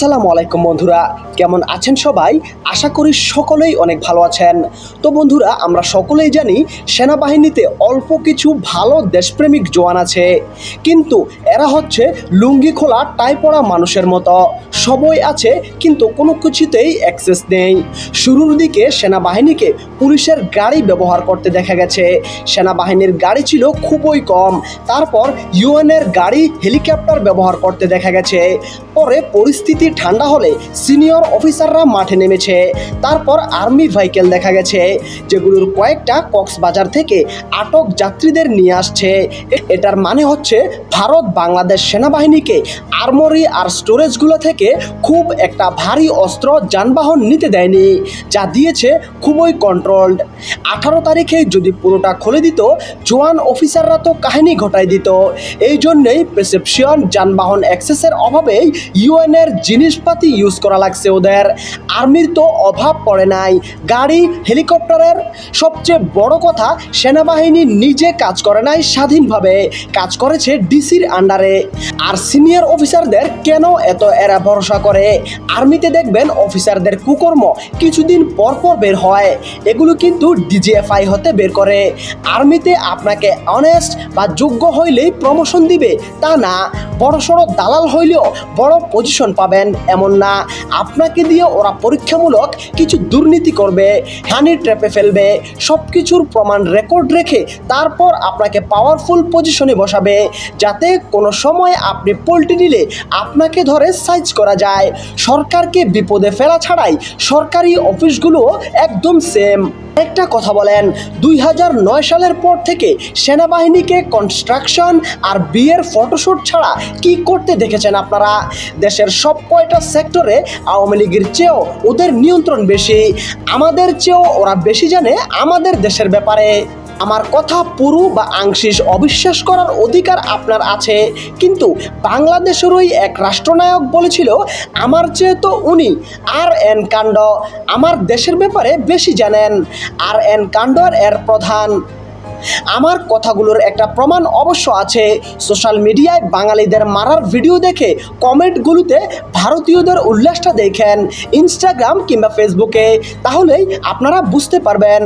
আসসালামু আলাইকুম বন্ধুরা, কেমন আছেন সবাই? আশা করি সকলেই অনেক ভালো আছেন। তো বন্ধুরা, আমরা সকলেই জানি সেনাবাহিনীতে অল্প কিছু ভালো দেশপ্রেমিক জওয়ান আছে। কিন্তু এরা হচ্ছে লুঙ্গি খোলা, টাই পড়া মানুষের মতো। সবই আছে, কিন্তু কোনো কিছুতেই অ্যাক্সেস নেই। শুরুর দিকে সেনাবাহিনীকে পুলিশের গাড়ি ব্যবহার করতে দেখা গেছে। সেনাবাহিনীর গাড়ি ছিল খুবই কম। তারপর ইউএনের গাড়ি, হেলিকপ্টার ব্যবহার করতে দেখা গেছে। পরে পরিস্থিতি ঠান্ডা হলে সিনিয়র অফিসাররা মাঠে নেমেছে। তারপর আর্মি ভেহিকেল দেখা গেছে, যেগুলোর কয়েকটা কক্সবাজার থেকে আটক যাত্রীদের নিয়ে আসছে। এটার মানে হচ্ছে ভারত বাংলাদেশ সেনাবাহিনীকে আর্মরি আর স্টোরেজগুলো থেকে খুব একটা ভারী অস্ত্র যানবাহন নিতে দেয়নি, যা দিয়েছে খুবই কন্ট্রোলড আঠারো তারিখে যদি পুরোটা খুলে দিত, জোয়ান অফিসাররা তো কাহিনী ঘটাই দিত। এই জন্যেই প্রেসেপশন যানবাহন অ্যাক্সেসের অভাবেই ইউএনের জিনিসপাতি ইউজ করা লাগছে ওদের। আর্মির তো অভাব পড়ে নাই। গাড়ি, হেলিকপ্টারের সবচেয়ে বড় কথা, সেনাবাহিনী নিজে কাজ করে নাই স্বাধীনভাবে। কাজ করেছে ডিসির আন্ডারে। আর সিনিয়র অফিসারদের কেন এত এরা ভরসা করে? আর্মিতে দেখবেন অফিসারদের কুকর্ম কিছুদিন পর পর বের হয়। এগুলো কিন্তু ডিজিএফআই হতে বের করে। আর্মিতে আপনাকে অনেস্ট বা যোগ্য হইলেই প্রমোশন দিবে তা না। বড় সড়ো দালাল হইলেও বড় পজিশন পাবেন, এমন না। আপনাকে দিয়ে ওরা পরীক্ষামূলক কিছু দুর্নীতি করবে হ্যানি ট্র্যাপে ফেলবে সব কিছুর প্রমাণ রেকর্ড রেখে তারপর আপনাকে পাওয়ারফুল পজিশনে বসাবে, যাতে কোনো সময় আপনি পোলট্রি নিলে আপনাকে ধরে সাইজ করা যায়। সরকারকে বিপদে ফেলা ছাড়াই সরকারি অফিসগুলো একদম সেম একটা কথা বলেন, দুই হাজার নয় সালের পর থেকে সেনাবাহিনীকে কনস্ট্রাকশন আর বিয়ের ফটোশ্যুট ছাড়া কি করতে দেখেছেন আপনারা? দেশের সব কয়টা সেক্টরে আওয়ামী লীগের চেয়েও ওদের নিয়ন্ত্রণ বেশি, আমাদের চেয়েও ওরা বেশি জানে আমাদের দেশের ব্যাপারে। আমার কথা পুরো বা আংশিক অবিশ্বাস করার অধিকার আপনার আছে। কিন্তু বাংলাদেশেরই এক রাষ্ট্রনায়ক বলেছিল, আমার চেয়ে তো উনি আর এন কাণ্ড আমার দেশের ব্যাপারে বেশি জানেন। আর এন কাণ্ডর এর প্রধান। আমার কথাগুলোর একটা প্রমাণ অবশ্য আছে। সোশ্যাল মিডিয়ায় বাঙালিদের মারার ভিডিও দেখে কমেন্টগুলোতে ভারতীয়দের উল্লাসটা দেখেন, ইনস্টাগ্রাম কিংবা ফেসবুকে। তাহলেই আপনারা বুঝতে পারবেন।